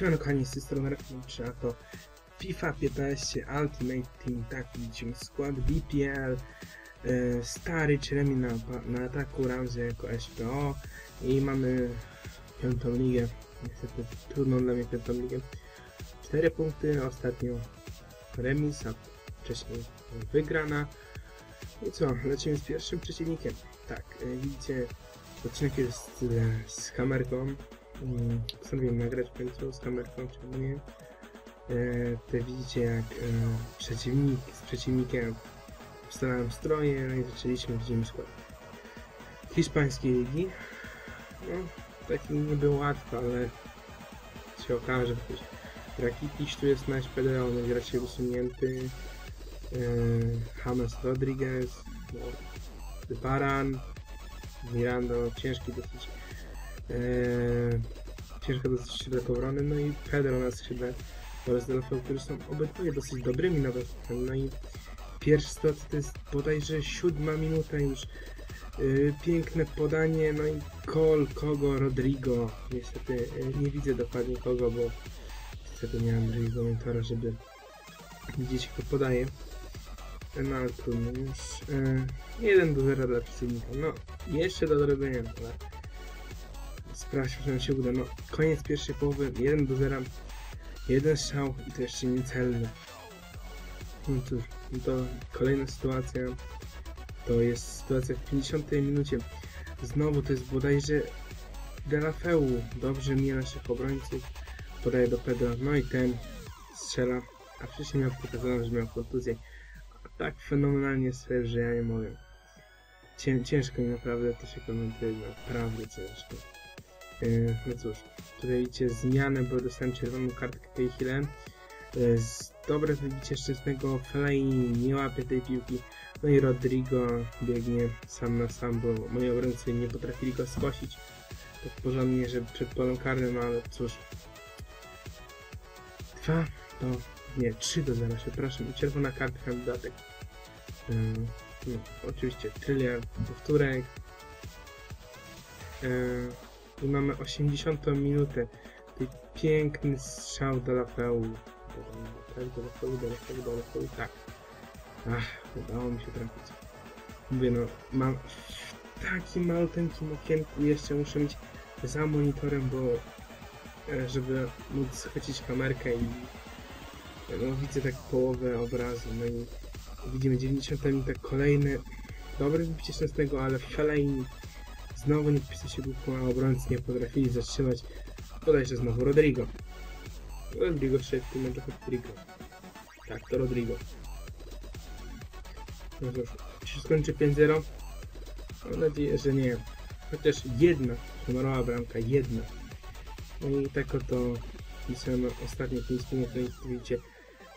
Siemano kochani, z tej strony Rafał, a to FIFA 15 Ultimate Team, tak widzimy skład BPL, e, stary Remi na, na ataku, Ramsey jako SPO i mamy piątą ligę, niestety trudną dla mnie piątą ligę, 4 punkty, ostatnio remis, a wcześniej wygrana. I co, lecimy z pierwszym przeciwnikiem, tak, e, widzicie, odcinek jest e, z kamerką, Mm, postanowiłem nagrać w końcu z kamerką, czemu nie. Tutaj widzicie jak e, przeciwnik z przeciwnikiem wstawałem stroje, no i zaczęliśmy, widzimy skład hiszpańskiej ligi. No, taki nie było łatwo, ale się okaże, że Rakitic tu jest nasz jest raczej usunięty. E, James Rodriguez, no, Baran, Mirando, ciężki dosyć ciężko dosyć środek obrony, no i Pedro na skrzydle oraz Delafeu, którzy są obydwoje dosyć dobrymi nawet. No i pierwszy sytuacja to jest bodajże siódma minuta już. Eee, piękne podanie, no i Col, kogo, Rodrigo. Niestety e, nie widzę dokładnie kogo, bo niestety nie mam drugiego monitora, żeby widzieć kto podaje. No ale trudno już. Eee, 1 do 0 dla przeciwnika. No, jeszcze do zrobienia, ale Sprawdźmy, że nam się uda. No, koniec pierwszej połowy, 1 do 0. Jeden strzał i to jeszcze niecelny. No cóż, no to kolejna sytuacja. To jest sytuacja w 50 minucie. Znowu to jest bodajże Delafeu. Dobrze mija naszych obrońców. Podaje do Pedro. No i ten strzela. A wcześniej miał pokazane, że miał kontuzję. A tak fenomenalnie strzelił, że ja nie mogę. Cię, ciężko mi naprawdę to się komentuje. Naprawdę ciężko. Yy, no cóż, tutaj widzicie zmianę, bo dostałem czerwoną kartkę. Yy, dobre wybicie szczęsnego Fellaini nie łapie tej piłki. No i Rodrigo biegnie sam na sam, bo moi obrońcy nie potrafili go skosić tak porządnie, że przed polem karnym, ale cóż. Dwa do... nie, 3 do 0, przepraszam. I czerwona kartka dodatek. Yy, no, oczywiście tryliard powtórek. Yy, i mamy 80 minutę. Tej piękny strzał do Lafeu. Tak, do Lafeu, do Lafeu, do Lafeu, tak. Ach, udało mi się trafić. Mówię no, mam w takim maluteńkim okienku jeszcze muszę mieć za monitorem, bo e, żeby móc schwycić kamerkę i no, widzę tak połowę obrazu, no i widzimy 90 minutę kolejny dobry wybicie szczęsnego, ale Fellaini Znowu nie wpisał się głupką, a obrońcy nie potrafili zatrzymać. Podajże znowu Rodrigo. Rodrigo szedł w tym meczu Rodrigo. Tak, to Rodrigo. No cóż, się skończy 5-0? Mam nadzieję, że nie. Chociaż jedna honorowa bramka, jedna. No i tak oto pisano ostatnie 5 minut, no i widzicie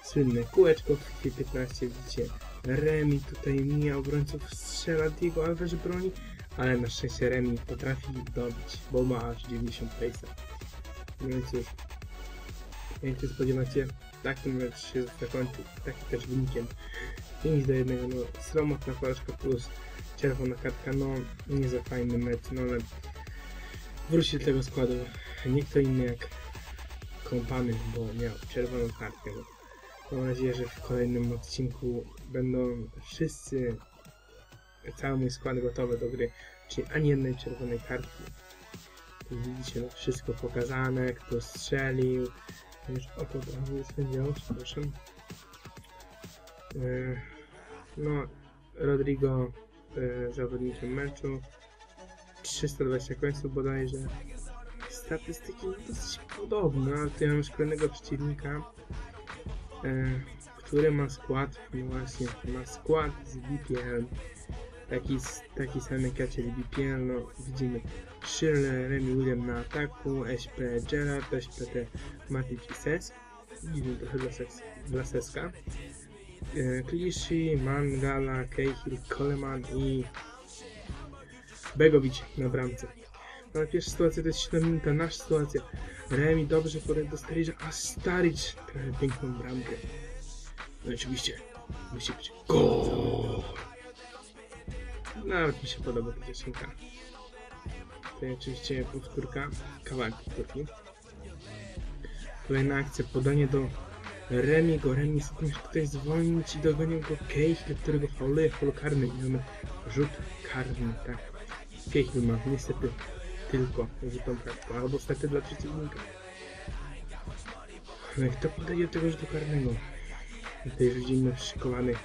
słynne kółeczko w FIFA 15, widzicie Remi tutaj mija obrońców, strzela Diego Alves broni, ale na szczęście Remi potrafi dobić, bo ma aż 90 pace'a. No więc już, jak się spodziewacie, tak ten mecz się zakończył, taki też wynikiem 5 do 1, no sromotna porażka plus czerwona kartka, no nie za fajny mecz, no ale wróci do tego składu. Nie kto inny jak kompany, bo miał czerwoną kartkę. Mam nadzieję, że w kolejnym odcinku będą wszyscy cały mój skład gotowy do gry, czyli ani jednej czerwonej kartki. Tu widzicie no, wszystko pokazane, kto strzelił. Już oto prawo jest sędzią, przepraszam. Yy, no, Rodrigo yy, zawodnikiem meczu. 320 końców bodajże. Statystyki dosyć podobne, ale tutaj mamy szkolnego przeciwnika, yy, który ma skład, no właśnie, ma skład z DPL taki, taki sam jak ja, czyli BPL, no widzimy Shirley, Remy William na ataku, SP Gerard, SPT Matic i Ses, widzimy trochę dla Seska, e, Klishi, Mangala, Cahill, Coleman i Begowicz na bramce. No, pierwsza sytuacja to jest 7 minuta, nasza sytuacja. Remi dobrze podać do Staricza, a Staric trochę piękną bramkę. No oczywiście musi być gol. Nawet mi się podoba ta piosenka. To oczywiście powtórka, kawałek powtórki. Kolejna akcja, podanie do Remiego. Remi musi tutaj zwolnić i dogonił go Cahill, którego fauluje faul karny i mamy rzut karny, tak. Cahill ma niestety tylko rzutą kartką, albo stety dla przeciwnika. No i kto podaje tego rzutu karnego? Tutaj widzimy przyszykowanych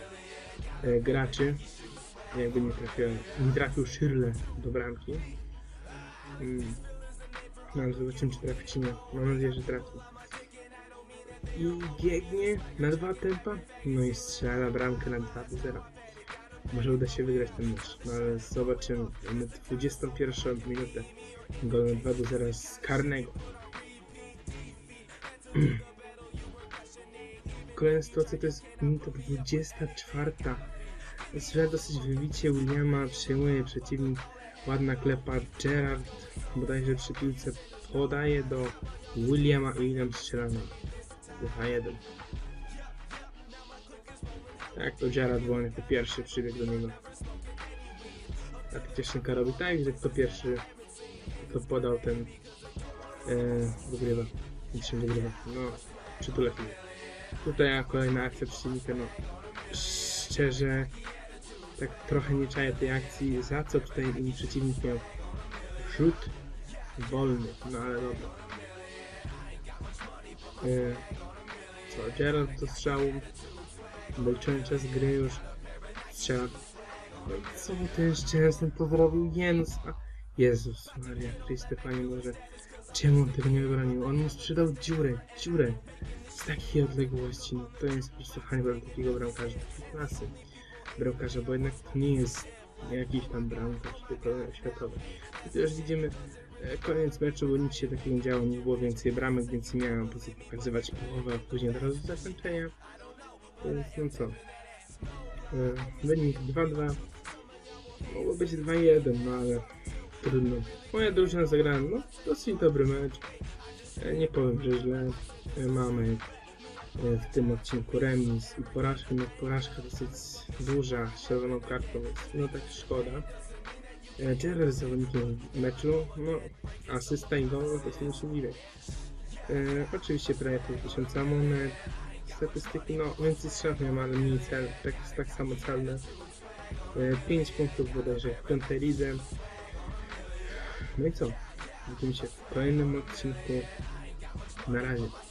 e, graczy. Jakby nie trafił, nie trafił Shirley do bramki. Mm. No ale zobaczymy czy trafi czy nie. Mam nadzieję, że trafi. I biegnie na dwa tempa. No i strzela bramkę na 2 do 0. Może uda się wygrać ten mecz. No ale zobaczymy. Mamy 21 minutę. Gol na 2 do 0 z karnego. Kolejna sytuacja to jest minuta 24. Strzela dosyć wybicie Williama, przejmuje przeciwnik. Ładna klepa Gerard, bodajże przy piłce podaje do Williama i William strzela na 2-1. Tak, to Gerard wolny jako pierwszy przybiegł do niego. A to Cieszynka robi tak, że kto pierwszy kto podał ten e, wygrywa. Niczym wygrywa. No, przytulek. Tutaj kolejna akcja przeciwnika, no szczerze tak trochę nie czaję tej akcji, za co tutaj im przeciwnik miał rzut wolny, no ale dobra. E, co, Gerard do strzału, doliczony czas gry już, strzela. No i co mu ten szczęsny to zrobił Jens? A... Jezus Maria, Chryste Panie Boże, czemu on tego nie wybronił? On mu sprzedał dziurę, dziurę z takiej odległości, no to jest po prostu hańba takiego bramkarza, klasy bramkarza, bo jednak to nie jest jakiś tam bramkarz, tylko światowy. I widzimy e, koniec meczu, bo nic się takiego nie działo, nie było więcej bramek, więc nie miałem po pokazywać połowę, a później od razu zakończenia. Więc no co. E, Wynik 2-2. Mogło być 2-1, no ale trudno. Moja drużyna zagrała no, dosyć dobry mecz. E, Nie powiem, że źle. Mamy w tym odcinku remis i porażkę, no porażka dosyć duża, z czerwoną kartką, więc no tak szkoda. E, Gerard z zawodnikiem meczu, no asysta i gol, to się dziwię. E, oczywiście prawie pół tysiąca monet, statystyki, no więcej strzałów miałem, ale mniej cel, tak, tak samo celne. E, 5 punktów bodajże w piątej lidze. No i co? Widzimy się w kolejnym odcinku. Na razie.